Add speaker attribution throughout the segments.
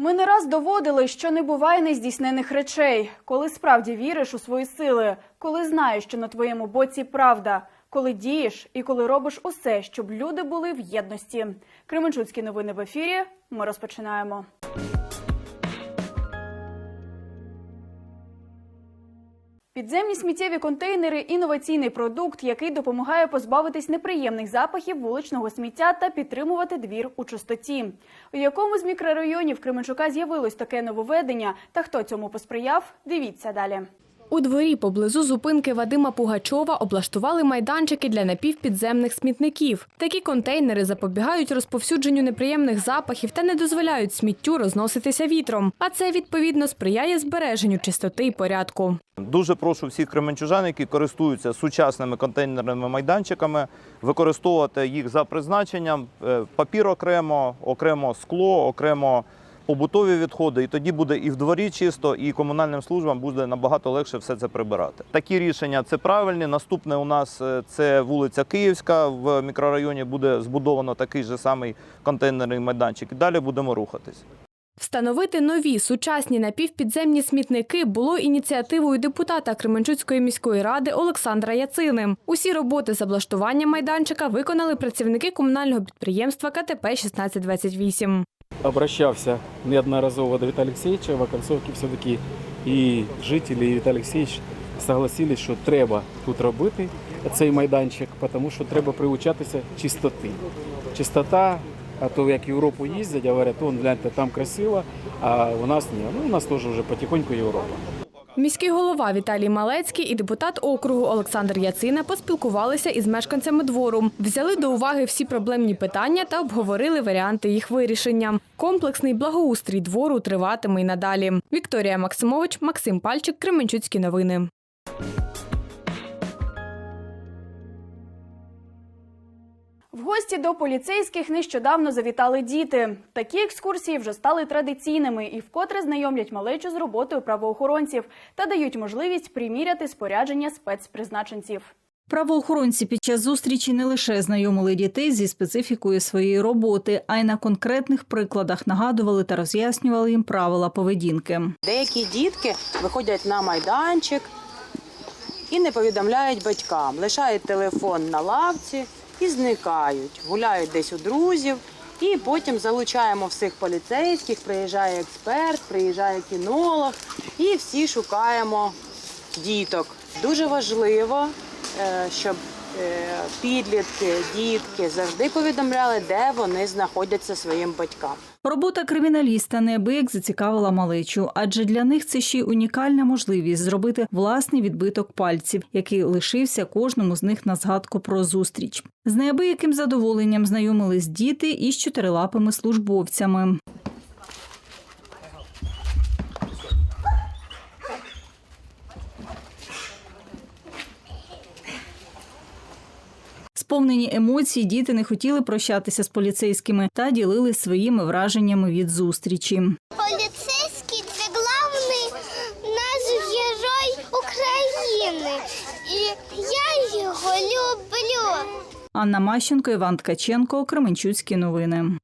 Speaker 1: Ми не раз доводили, що не буває нездійснених речей, коли справді віриш у свої сили, коли знаєш, що на твоєму боці правда, коли дієш і коли робиш усе, щоб люди були в єдності. Кременчуцькі новини в ефірі. Ми розпочинаємо. Підземні сміттєві контейнери інноваційний продукт, який допомагає позбавитись неприємних запахів вуличного сміття та підтримувати двір у чистоті. У якому з мікрорайонів Кременчука з'явилось таке нововведення та хто цьому посприяв? Дивіться далі.
Speaker 2: У дворі поблизу зупинки Вадима Пугачова облаштували майданчики для напівпідземних смітників. Такі контейнери запобігають розповсюдженню неприємних запахів та не дозволяють сміттю розноситися вітром. А це відповідно сприяє збереженню чистоти і порядку.
Speaker 3: Дуже прошу всіх кременчужан, які користуються сучасними контейнерними майданчиками, використовувати їх за призначенням. Е, Папір окремо, окремо скло, окремо побутові відходи. І тоді буде і в дворі чисто, і комунальним службам буде набагато легше все це прибирати. Такі рішення це правильні. Наступне у нас е, це вулиця Київська. В мікрорайоні буде збудовано такий же самий контейнерний майданчик. І далі будемо рухатись.
Speaker 2: Встановити нові сучасні напівпідземні смітники було ініціативою депутата Кременчуцької міської ради Олександра Яцини. Усі роботи з облаштування майданчика виконали працівники комунального підприємства КТП 1628.
Speaker 4: Обращався неодноразово до Віталія Алексеевича, в оконцовці все-таки і жителі, і Віталій Олексійович согласились, що треба тут робити цей майданчик, тому що треба приучатися чистоти. Чистота, а то як Європу їздять, говорять, он гляньте, там красиво, а у нас ні. Ну, у нас теж вже потихоньку Європа.
Speaker 2: Міський голова Віталій Малецький і депутат округу Олександр Яцина поспілкувалися із мешканцями двору, взяли до уваги всі проблемні питання та обговорили варіанти їх вирішення. Комплексний благоустрій двору триватиме й надалі. Вікторія Максимович, Максим Пальчик, Кременчуцькі новини.
Speaker 1: В гості до поліцейських нещодавно завітали діти. Такі екскурсії вже стали традиційними і вкотре знайомлять малечу з роботою правоохоронців та дають можливість приміряти спорядження спецпризначенців.
Speaker 5: Правоохоронці під час зустрічі не лише знайомили дітей зі специфікою своєї роботи, а й на конкретних прикладах нагадували та роз'яснювали їм правила поведінки.
Speaker 6: Деякі дітки виходять на майданчик і не повідомляють батькам, лишають телефон на лавці і зникають, гуляють десь у друзів. І потім залучаємо всіх поліцейських, приїжджає експерт, приїжджає кінолог, і всі шукаємо діток. Дуже важливо, е, щоб підлітки, дітки завжди повідомляли, де вони знаходяться своїм батькам.
Speaker 5: Робота криміналіста неабияк зацікавила малечу, адже для них це ще й унікальна можливість зробити власний відбиток пальців, який лишився кожному з них на згадку про зустріч. З неабияким задоволенням знайомились діти із чотирилапими службовцями. Сповнені емоцій, діти не хотіли прощатися з поліцейськими та ділили своїми враженнями від зустрічі.
Speaker 7: Поліцейський це головний наш герой України. І я його люблю.
Speaker 5: Анна Мащенко, Іван Ткаченко, Кременчуцькі новини.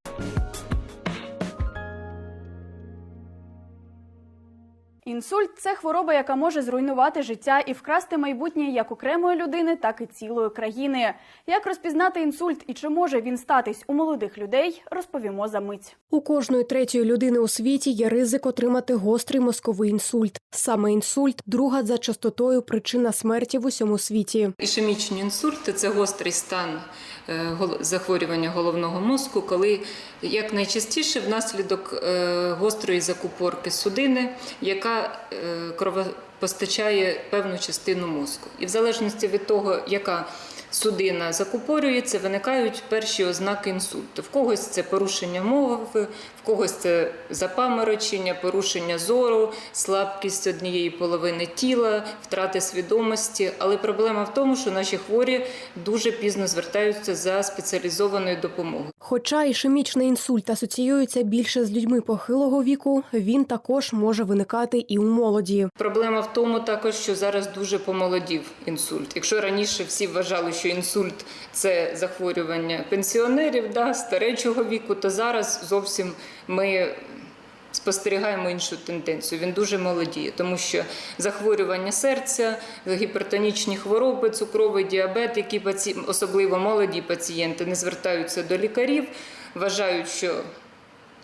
Speaker 1: Інсульт це хвороба, яка може зруйнувати життя і вкрасти майбутнє як окремої людини, так і цілої країни. Як розпізнати інсульт і чи може він статись у молодих людей, розповімо за мить.
Speaker 8: У кожної третьої людини у світі є ризик отримати гострий мозковий інсульт. Саме інсульт друга за частотою причина смерті в усьому світі.
Speaker 9: Ішемічні інсульти це гострий стан е, захворювання головного мозку, коли як найчастіше внаслідок е, гострої закупорки судини, яка е, кровопостачає певну частину мозку. І в залежності від того, яка судина закупорюється, виникають перші ознаки інсульту. В когось це порушення мови, в когось це запаморочення, порушення зору, слабкість однієї половини тіла, втрати свідомості. Але проблема в тому, що наші хворі дуже пізно звертаються за спеціалізованою допомогою.
Speaker 8: Хоча ішемічний інсульт асоціюється більше з людьми похилого віку, він також може виникати і у молоді.
Speaker 9: Проблема в тому також, що зараз дуже помолодів інсульт. Якщо раніше всі вважали, що інсульт це захворювання пенсіонерів, да, старечого віку, то зараз зовсім ми спостерігаємо іншу тенденцію. Він дуже молодіє, тому що захворювання серця, гіпертонічні хвороби, цукровий діабет, які паці... особливо молоді пацієнти не звертаються до лікарів, вважають, що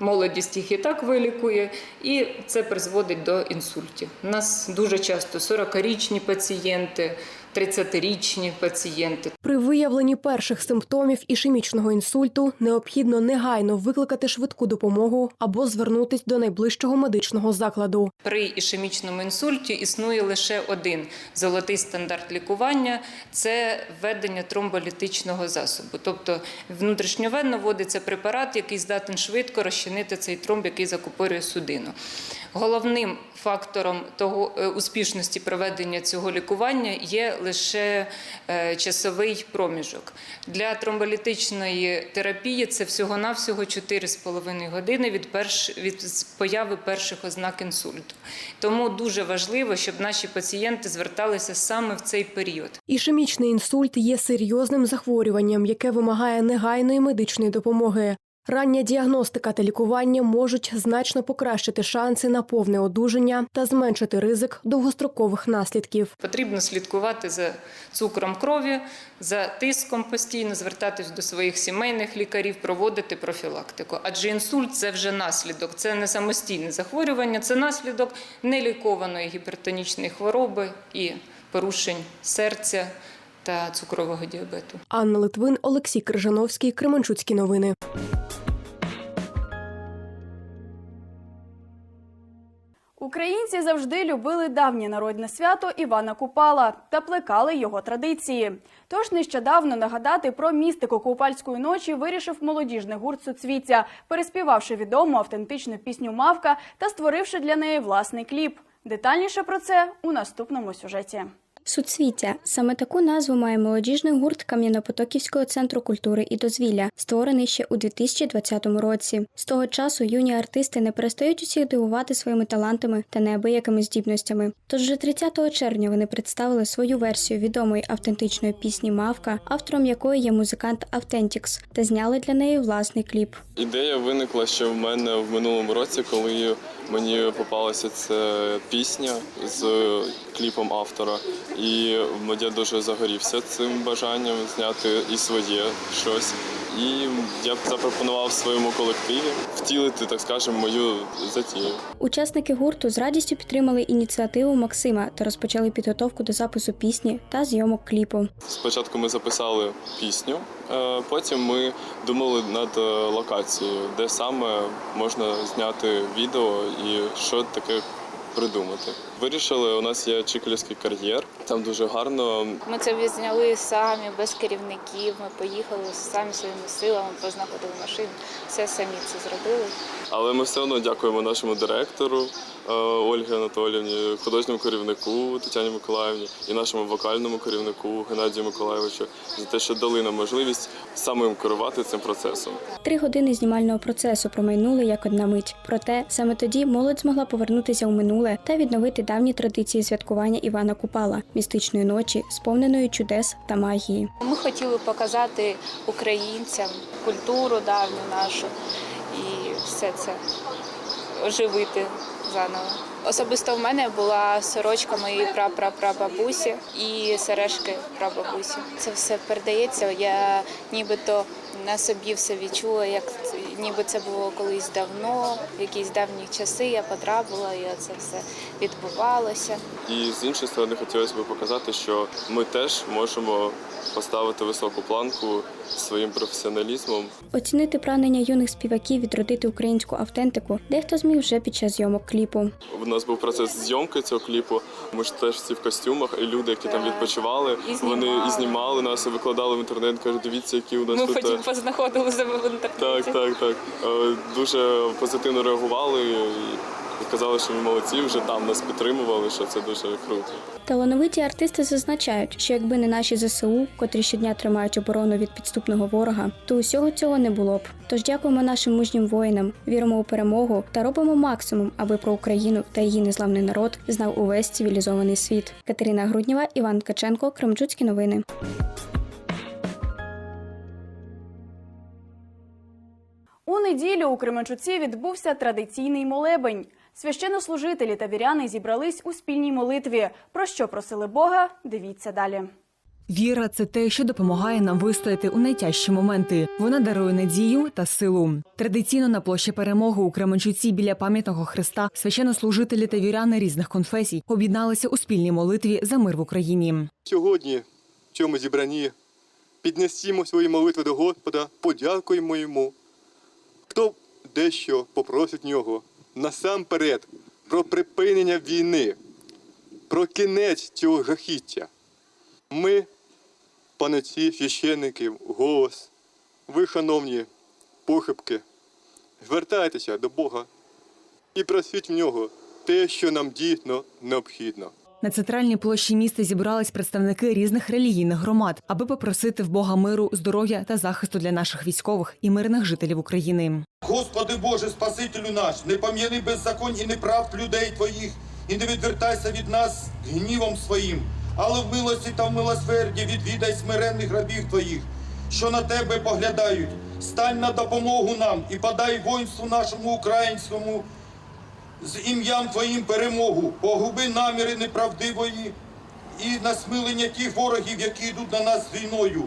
Speaker 9: молодість їх і так вилікує, і це призводить до інсультів. У нас дуже часто 40-річні пацієнти, 30-річні пацієнти.
Speaker 8: При виявленні перших симптомів ішемічного інсульту необхідно негайно викликати швидку допомогу або звернутись до найближчого медичного закладу.
Speaker 9: При ішемічному інсульті існує лише один золотий стандарт лікування це введення тромболітичного засобу. Тобто внутрішньовенно вводиться препарат, який здатен швидко розчинити цей тромб, який закупорює судину. Головним фактором того е, успішності проведення цього лікування є лише е, часовий проміжок. Для тромболітичної терапії це всього-навсього 4,5 години від, перш, від появи перших ознак інсульту. Тому дуже важливо, щоб наші пацієнти зверталися саме в цей період.
Speaker 8: Ішемічний інсульт є серйозним захворюванням, яке вимагає негайної медичної допомоги. Рання діагностика та лікування можуть значно покращити шанси на повне одужання та зменшити ризик довгострокових наслідків.
Speaker 9: Потрібно слідкувати за цукром крові, за тиском постійно, звертатись до своїх сімейних лікарів, проводити профілактику. Адже інсульт це вже наслідок, це не самостійне захворювання, це наслідок нелікованої гіпертонічної хвороби і порушень серця та цукрового діабету.
Speaker 8: Анна Литвин, Олексій Крижановський, Кременчуцькі новини.
Speaker 1: Українці завжди любили давнє народне свято Івана Купала та плекали його традиції. Тож нещодавно нагадати про містику Купальської ночі вирішив молодіжний гурт Суцвіття, переспівавши відому автентичну пісню Мавка та створивши для неї власний кліп. Детальніше про це у наступному сюжеті.
Speaker 10: Суцвіття саме таку назву має молодіжний гурт Кам'янопотоківського центру культури і дозвілля, створений ще у 2020 році. З того часу юні артисти не перестають усіх дивувати своїми талантами та неабиякими здібностями. Тож вже 30 червня вони представили свою версію відомої автентичної пісні Мавка, автором якої є музикант Автентікс, та зняли для неї власний кліп.
Speaker 11: Ідея виникла ще в мене в минулому році, коли мені попалася ця пісня з кліпом автора. І я дуже загорівся цим бажанням зняти і своє щось. І я б запропонував своєму колективі втілити, так скажемо, мою затію.
Speaker 10: Учасники гурту з радістю підтримали ініціативу Максима та розпочали підготовку до запису пісні та зйомок кліпу.
Speaker 11: Спочатку ми записали пісню, е, потім ми думали над е, локацією, де саме можна зняти відео і що таке придумати. Вирішили, у нас є Чикалівський кар'єр, там дуже гарно.
Speaker 12: Ми це відзняли самі, без керівників. Ми поїхали самі своїми силами, познаходили машину, все самі це зробили.
Speaker 11: Але ми все одно дякуємо нашому директору е, Ольгі Анатоліївні, художньому керівнику Тетяні Миколаївні і нашому вокальному керівнику Геннадію Миколаєвичу за те, що дали нам можливість самим керувати цим процесом.
Speaker 10: Три години знімального процесу промайнули як одна мить. Проте саме тоді молодь змогла повернутися у минуле та відновити давні традиції святкування Івана Купала містичної ночі, сповненої чудес та магії.
Speaker 12: Ми хотіли показати українцям культуру давню нашу і все це оживити заново. Особисто в мене була сорочка моєї прапрапрабабусі і сережки прабабусі. Це все передається. Я нібито на собі все відчула, як ніби це було колись давно, в якісь давні часи я потрапила, і це все відбувалося.
Speaker 11: І з іншої сторони, хотілося б показати, що ми теж можемо поставити високу планку своїм професіоналізмом.
Speaker 10: Оцінити прагнення юних співаків відродити українську автентику дехто зміг вже під час зйомок кліпу.
Speaker 11: У нас був процес зйомки цього кліпу. Ми ж теж всі в костюмах, і люди, які там відпочивали,
Speaker 12: І
Speaker 11: вони і знімали нас, і викладали в інтернет. кажуть, дивіться, які у нас
Speaker 12: Ми
Speaker 11: тут.
Speaker 12: потім
Speaker 11: е,
Speaker 12: познаходили себе в інтернеті.
Speaker 11: Так, так, так. Дуже позитивно реагували і казали, що ми молодці, вже там нас підтримували, що це дуже круто.
Speaker 10: Талановиті артисти зазначають, що якби не наші ЗСУ, котрі щодня тримають оборону від підступного ворога, то усього цього не було б. Тож дякуємо нашим мужнім воїнам, віримо у перемогу та робимо максимум, аби про Україну та її незламний народ знав увесь цивілізований світ. Катерина Груднєва, Іван Ткаченко, Кремчуцькі новини.
Speaker 1: У неділю у Кременчуці відбувся традиційний молебень. Священнослужителі та віряни зібрались у спільній молитві. Про що просили Бога? Дивіться далі.
Speaker 13: Віра це те, що допомагає нам вистояти у найтяжчі моменти. Вона дарує надію та силу. Традиційно на площі перемоги у Кременчуці біля пам'ятного хреста священнослужителі та віряни різних конфесій об'єдналися у спільній молитві за мир в Україні.
Speaker 14: Сьогодні, в цьому зібранні, піднесімо свої молитви до Господа, подякуємо йому. Хто дещо попросить нього насамперед про припинення війни, про кінець цього жахіття. Ми, панеці, священники, голос, ви, шановні похибки, звертайтеся до Бога і просіть в нього те, що нам дійсно необхідно.
Speaker 13: На центральній площі міста зібрались представники різних релігійних громад, аби попросити в Бога миру, здоров'я та захисту для наших військових і мирних жителів України.
Speaker 15: Господи Боже, Спасителю наш, не пом'яни беззаконь і неправд людей Твоїх, і не відвертайся від нас гнівом своїм, але в милості та в милосерді відвідай смиренних рабів Твоїх, що на Тебе поглядають. Стань на допомогу нам і подай воїнству нашому українському з ім'ям Твоїм перемогу, погуби наміри неправдивої і насмилення тих ворогів, які йдуть на нас війною.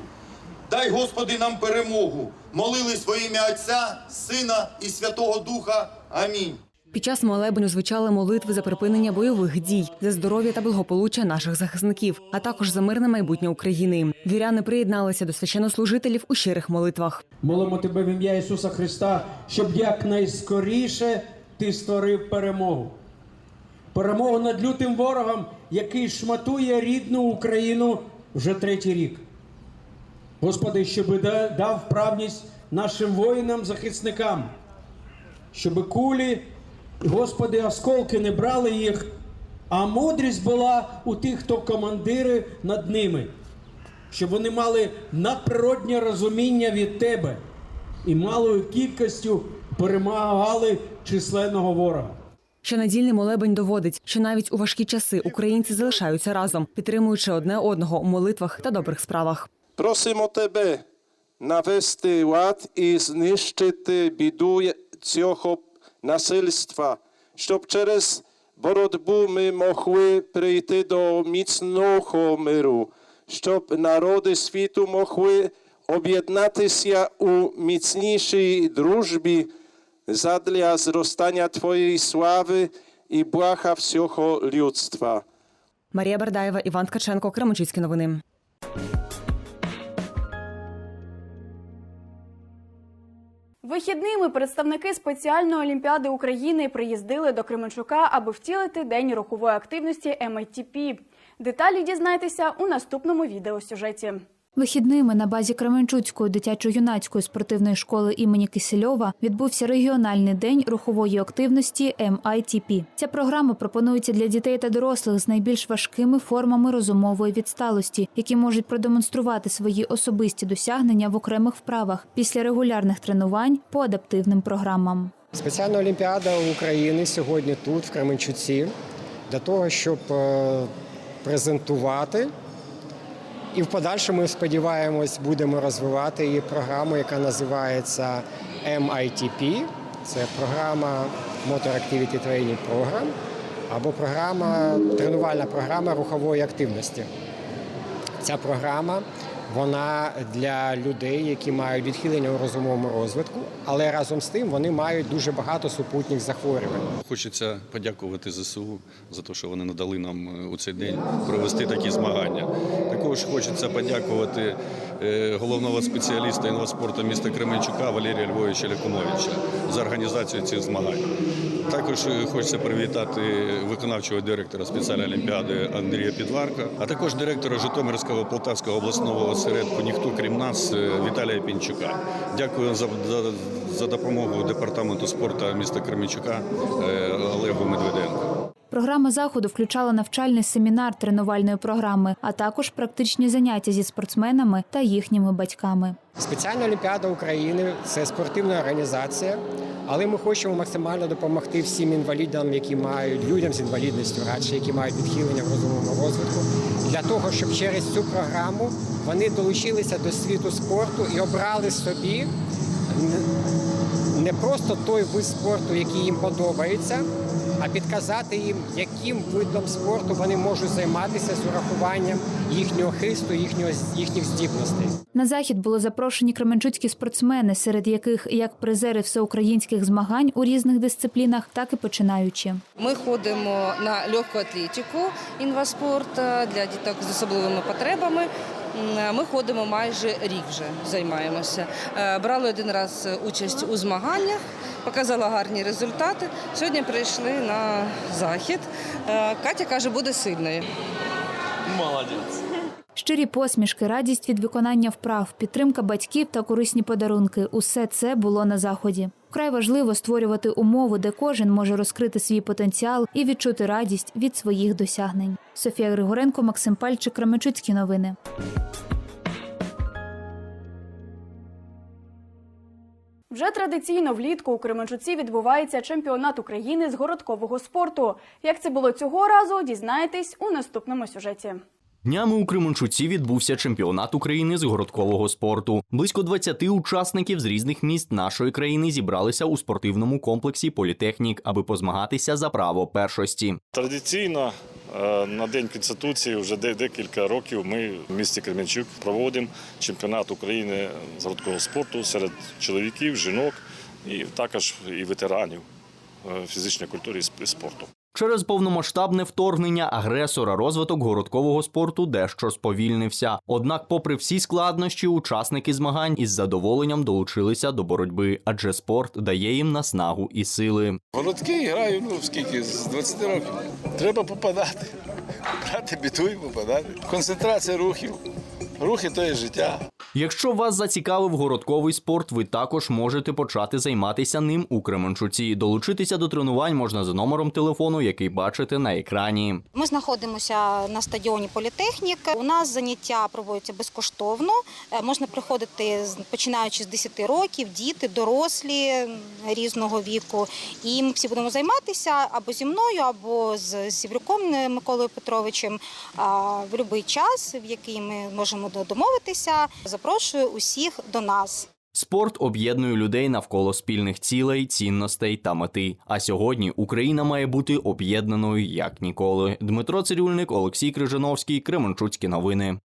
Speaker 15: Дай, Господи, нам перемогу. Молились во ім'я Отця, Сина і Святого Духа. Амінь.
Speaker 13: Під час молебню звучали молитви за припинення бойових дій, за здоров'я та благополуччя наших захисників, а також за мирне майбутнє України. Віряни приєдналися до священнослужителів у щирих молитвах.
Speaker 16: Молимо тебе в ім'я Ісуса Христа, щоб якнайскоріше ти створив перемогу. Перемогу над лютим ворогом, який шматує рідну Україну вже третій рік. Господи, щоб дав вправність нашим воїнам-захисникам, щоб кулі, Господи, осколки не брали їх, а мудрість була у тих, хто командири над ними щоб вони мали надприроднє розуміння від тебе і малою кількістю перемагали численного ворога.
Speaker 13: Щонедільний молебень доводить, що навіть у важкі часи українці залишаються разом, підтримуючи одне одного у молитвах та добрих справах.
Speaker 17: Просимо тебе навести лад і знищити біду цього насильства, щоб через боротьбу ми могли прийти до міцного миру, щоб народи світу могли об'єднатися у міцнішій дружбі задля зростання Твоєї слави і блага всього людства.
Speaker 13: Марія Бардаєва, Іван Ткаченко, Кременчуцькі новини.
Speaker 1: Вихідними представники спеціальної олімпіади України приїздили до Кременчука, аби втілити день рухової активності MITP. Деталі дізнайтеся у наступному відеосюжеті.
Speaker 18: Вихідними на базі Кременчуцької дитячо-юнацької спортивної школи імені Кисельова відбувся регіональний день рухової активності MITP. Ця програма пропонується для дітей та дорослих з найбільш важкими формами розумової відсталості, які можуть продемонструвати свої особисті досягнення в окремих вправах після регулярних тренувань по адаптивним програмам.
Speaker 19: Спеціальна олімпіада України сьогодні тут, в Кременчуці, для того, щоб е, презентувати. І в подальшому, сподіваємось, будемо розвивати її програму, яка називається MITP. Це програма Motor Activity Training Program або програма, тренувальна програма рухової активності. Ця програма вона для людей, які мають відхилення у розумовому розвитку, але разом з тим вони мають дуже багато супутніх захворювань.
Speaker 20: Хочеться подякувати ЗСУ за те, що вони надали нам е, у цей день провести такі змагання. Також хочеться подякувати головного спеціаліста інваспорту міста Кременчука Валерія Львовича Лякумовича за організацію цих змагань. Також е, хочеться привітати виконавчого директора спеціальної олімпіади Андрія Підварка, а також директора Житомирського Полтавського обласного осередку Ніхто крім нас е, Віталія Пінчука. Дякую за, за, за допомогу департаменту спорту міста Кременчука е, Олегу Медведенко.
Speaker 18: Програма заходу включала навчальний семінар тренувальної програми, а також практичні заняття зі спортсменами та їхніми батьками.
Speaker 19: Спеціальна олімпіада України це спортивна організація, але ми хочемо максимально допомогти всім інвалідам, які мають людям з інвалідністю, радше які мають відхилення в розумовому розвитку, для того, щоб через цю програму вони долучилися до світу спорту і обрали собі не просто той вид спорту, який їм подобається, а підказати їм, яким видом спорту вони можуть займатися з урахуванням їхнього хисту, їхнього їхніх здібностей.
Speaker 18: На захід було запрошені кременчуцькі спортсмени, серед яких як призери всеукраїнських змагань у різних дисциплінах, так і починаючі.
Speaker 21: Ми ходимо на легку атлетику, інваспорт е, для діток з особливими потребами. М, Ми ходимо майже рік вже займаємося. Е, Брали один раз участь у змаганнях, показала гарні результати. Сьогодні прийшли на захід. Е, Катя каже, буде сильною.
Speaker 11: Молодець.
Speaker 18: Щирі посмішки, радість від виконання вправ, підтримка батьків та корисні подарунки усе це було на заході. Вкрай важливо створювати умови, де кожен може розкрити свій потенціал і відчути радість від своїх досягнень. Софія Григоренко, Максим Пальчик, Кременчуцькі новини.
Speaker 1: Вже традиційно влітку у Кременчуці відбувається чемпіонат України з городкового спорту. Як це було цього разу, дізнаєтесь у наступному сюжеті.
Speaker 22: Днями у Кременчуці відбувся чемпіонат України з городкового спорту. Близько 20 учасників з різних міст нашої країни зібралися у спортивному комплексі Політехнік, аби позмагатися за право першості.
Speaker 23: Традиційно е, на День Конституції вже декілька років ми в місті Кременчук проводимо чемпіонат України з городкового спорту серед чоловіків, жінок і також і ветеранів е, фізичної культури і спорту.
Speaker 22: Через повномасштабне вторгнення агресора розвиток городкового спорту дещо сповільнився. Однак, попри всі складнощі, учасники змагань із задоволенням долучилися до боротьби, адже спорт дає їм наснагу і сили.
Speaker 24: Городки граю, ну скільки, з 20 років. Треба попадати. Брати біду і попадати. Концентрація рухів. Рухи то є життя.
Speaker 22: Якщо вас зацікавив городковий спорт, ви також можете почати займатися ним у Кременчуці. Долучитися до тренувань можна за номером телефону, який бачите на екрані.
Speaker 25: Ми знаходимося на стадіоні Політехнік. У нас заняття проводяться безкоштовно. Е, Можна приходити з- починаючи з 10 років, діти, дорослі різного віку. І ми всі будемо займатися або зі мною, або з Сіврюком е, Миколою Петровичем а, в будь-який час, в який ми можемо до- домовитися. Запрошую усіх до нас.
Speaker 22: Спорт об'єднує людей навколо спільних цілей, цінностей та мети. А сьогодні Україна має бути об'єднаною як ніколи. Дмитро Цирюльник, Олексій Крижановський, Кременчуцькі новини.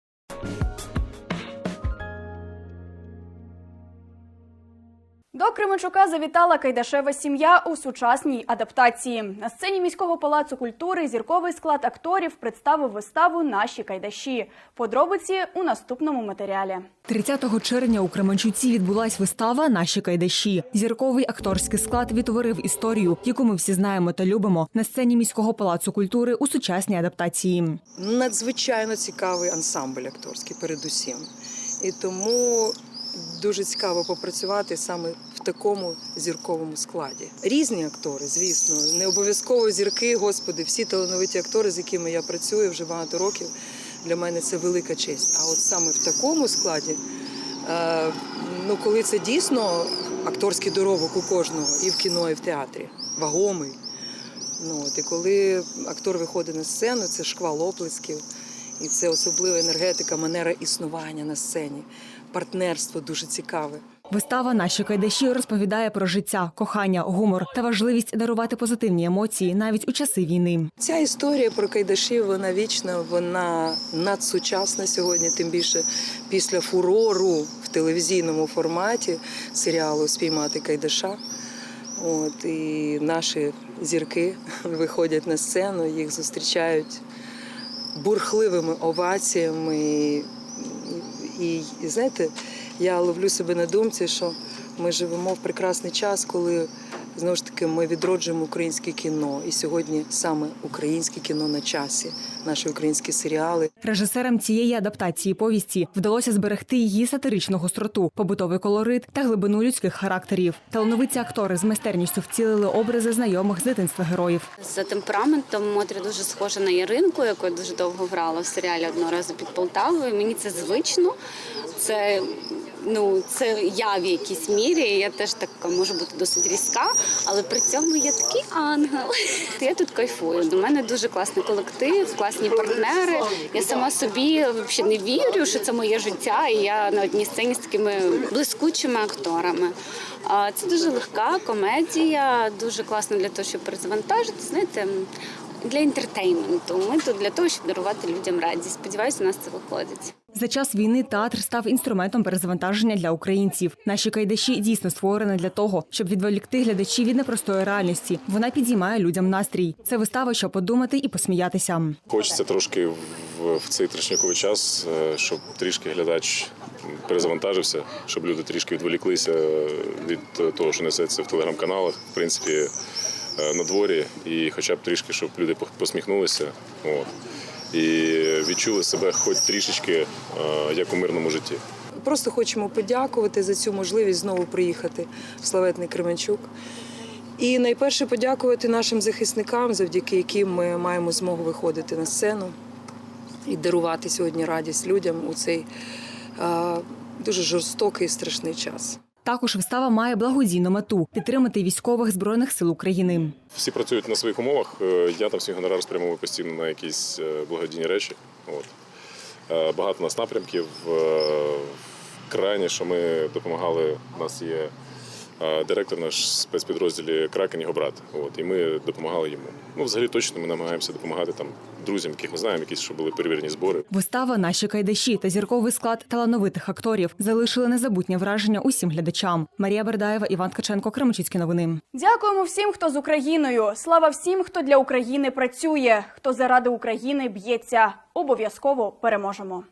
Speaker 1: Кременчука завітала Кайдашева сім'я у сучасній адаптації. На сцені міського палацу культури зірковий склад акторів представив виставу Наші кайдаші. Подробиці у наступному матеріалі.
Speaker 13: 30 червня у Кременчуці відбулась вистава Наші кайдаші. Зірковий акторський склад відтворив історію, яку ми всі знаємо та любимо на сцені міського палацу культури у сучасній адаптації.
Speaker 26: надзвичайно цікавий ансамбль акторський, передусім. І тому дуже цікаво попрацювати саме такому зірковому складі. Різні актори, звісно, не обов'язково зірки, господи, всі талановиті актори, з якими я працюю вже багато років. Для мене це велика честь. А от саме в такому складі, е, ну коли це дійсно акторський доробок у кожного, і в кіно, і в театрі, вагомий. Ну, от, і коли актор виходить на сцену, це шквал оплесків, і це особлива енергетика, манера існування на сцені. Партнерство дуже цікаве.
Speaker 13: Вистава Наші кайдаші розповідає про життя, кохання, гумор та важливість дарувати позитивні емоції навіть у часи війни.
Speaker 26: Ця історія про кайдашів, вона вічна, вона надсучасна сьогодні, тим більше після фурору в телевізійному форматі серіалу Спіймати кайдаша. От, і наші зірки виходять на сцену, їх зустрічають бурхливими оваціями. І, і, знаєте, я ловлю себе на думці, що ми живемо в прекрасний час, коли знову ж таки ми відроджуємо українське кіно. І сьогодні саме українське кіно на часі, наші українські серіали.
Speaker 13: Режисерам цієї адаптації повісті вдалося зберегти її сатиричну гостроту, побутовий колорит та глибину людських характерів. Талановиті актори з майстерністю вцілили образи знайомих з дитинства героїв.
Speaker 27: За темпераментом Мотря дуже схожа на Яринку, яку я дуже довго грала в серіалі одного разу під Полтавою. Мені це звично. Це ну це я в якійсь мірі. Я теж така можу бути досить різка, але при цьому я такий ангел. Я тут кайфую. До мене дуже класний колектив, класні партнери. Я сама собі взагалі не вірю, що це моє життя, і я на одній сцені з такими блискучими акторами. Це дуже легка комедія, дуже класно для того, щоб перезавантажити. Знаєте, для інтертейменту. Ми тут для того, щоб дарувати людям радість. Сподіваюся, у нас це виходить.
Speaker 13: За час війни театр став інструментом перезавантаження для українців. Наші кайдаші дійсно створені для того, щоб відволікти глядачів від непростої реальності. Вона підіймає людям настрій. Це вистава, щоб подумати і посміятися.
Speaker 23: Хочеться трошки в, в цей трешняковий час, е, щоб трішки глядач перезавантажився, щоб люди трішки відволіклися від того, що несеться в телеграм-каналах, в принципі, е, на дворі, і хоча б трішки, щоб люди посміхнулися. От. І відчули себе хоч трішечки е, як у мирному житті.
Speaker 26: Просто хочемо подякувати за цю можливість знову приїхати в славетний Кременчук. І найперше подякувати нашим захисникам, завдяки яким ми маємо змогу виходити на сцену і дарувати сьогодні радість людям у цей е, дуже жорстокий і страшний час.
Speaker 13: Також вистава має благодійну мету підтримати військових збройних сил України.
Speaker 23: Всі працюють на своїх умовах. Е, Я там свій гонорар спрямовую постійно на якісь е, благодійні речі. От. Е, Багато у нас напрямків. Крайні, що ми допомагали, у нас є е, директор наш спецпідрозділі Кракен, його брат. От, і ми допомагали йому. Ну, взагалі точно ми намагаємося допомагати там друзям, яких ми знаємо, якісь, що були перевірені збори.
Speaker 13: Вистава Наші кайдаші та зірковий склад талановитих акторів залишили незабутнє враження усім глядачам. Марія Бердаєва, Іван Ткаченко, Кременчуцькі новини.
Speaker 1: Дякуємо всім, хто з Україною. Слава всім, хто для України працює, хто заради України б'ється. Обов'язково переможемо.